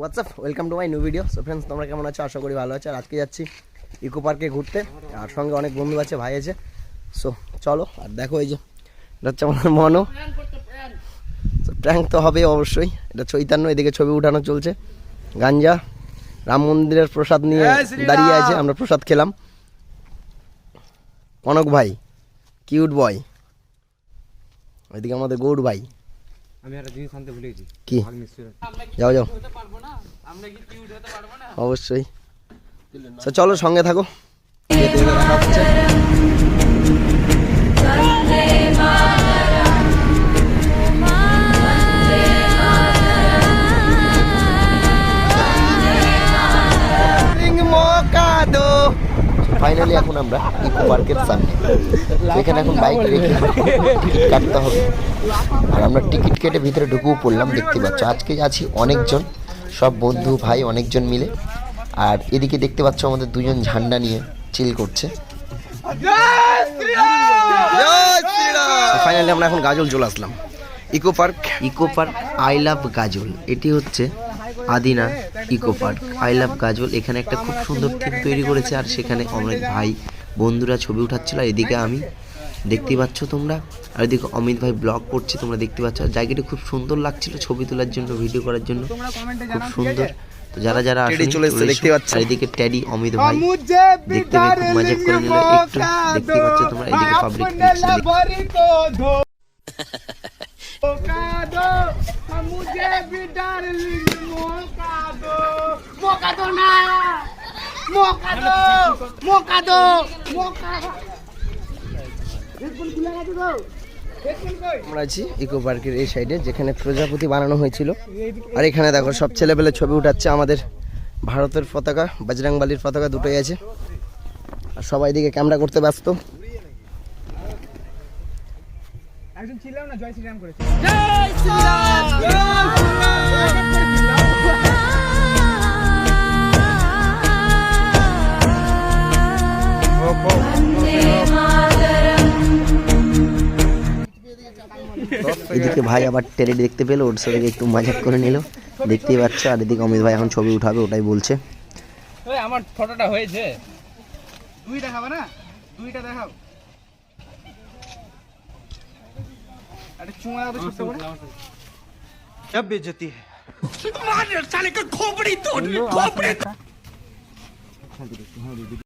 Welcome to my new video so friends তোমরা কেমন আছো? আশা করি ভালো আছো। আর আজকে যাচ্ছি ইকো পার্কে ঘুরতে। আর সঙ্গে অনেক বন্ধু আছে ভাই আছে। সো চলো আর দেখো এই যে এটা হচ্ছে আমার মনো। প্র্যাঙ্ক তো হবে অবশ্যই। এটা চৈতন্য এদিকে ছবি উঠানো চলছে। গাঞ্জা রাম মন্দিরের প্রসাদ নিয়ে দাঁড়িয়ে আছে আমরা প্রসাদ খেলাম। কনক ভাই কিউট বয় ওইদিকে আমাদের গৌর ভাই। আমি একটা জিনিস আনতে ভুলে গেছি। কি? যাও যাও। অবশ্যই। চলো সঙ্গে থাকো। ফাইনালি এখন আমরা ইকো পার্কের সামনে। এখানে এখন বাইক রেখে টিকিট কাটতে হবে। আর আমরা টিকিট কেটে ভিতরে ঢুকেও পড়লাম দেখতে পাচ্ছ। আজকে আছি অনেকজন। সব বন্ধু ভাই অনেকজন মিলে। আর এদিকে দেখতে পাচ্ছ আমাদের দুজন ঝান্ডা নিয়ে চিল করছে। ফাইনালি আমরা এখন গাজল চলে আসলাম। Eco park eco park I love Gazole. এটি হচ্ছে Adina eco park I love Gazole. এখানে একটা খুব সুন্দর থিম তৈরি করেছে আর সেখানে অনেক ভাই বন্ধুরা ছবি উঠাচ্ছিল। এদিকে আমি দেখতে পাচ্ছ তোমরা? আর এদিকে অমিত ভাই ব্লগ করছে তোমরা দেখতে পাচ্ছ। জায়গাটা খুব সুন্দর লাগছিল ছবি তোলার জন্য ভিডিও করার জন্য। খুব সুন্দর। তো যারা যারা দেখতে পাচ্ছ? এদিকে ট্যাডি অমিত ভাই দেখতে পেয়ে খুব মজা করে নিল। একটু দেখতে পাচ্ছ তোমরা এদিকে পাবলিক মোকা দো মোকা দো মোকা দো মোকা আমরা আছি ইকো পার্কের এই সাইডে যেখানে প্রজাপতি বানানো হয়েছিল। আর এখানে দেখো সব ছেলেপেলে ছবি উঠাচ্ছে আমাদের ভারতের পতাকা বজরংবালির পতাকা দুটোই আছে। আর সবাই দিকে ক্যামেরা করতে ব্যস্ত। একজন ছিলাম না জয় শ্রীরাম করেছে। এদিকে ভাই আবার টেরে দেখতে পেল ওর সাথে একটু মজাক করে নিল। দেখতেই পাচ্ছ আর এদিকে অমিত ভাই এখন ছবি উঠাবে ওটাই বলছে। আমার ফটোটা হয়েছে। খাবে না? দুইটা দেখাও। চুমা দাও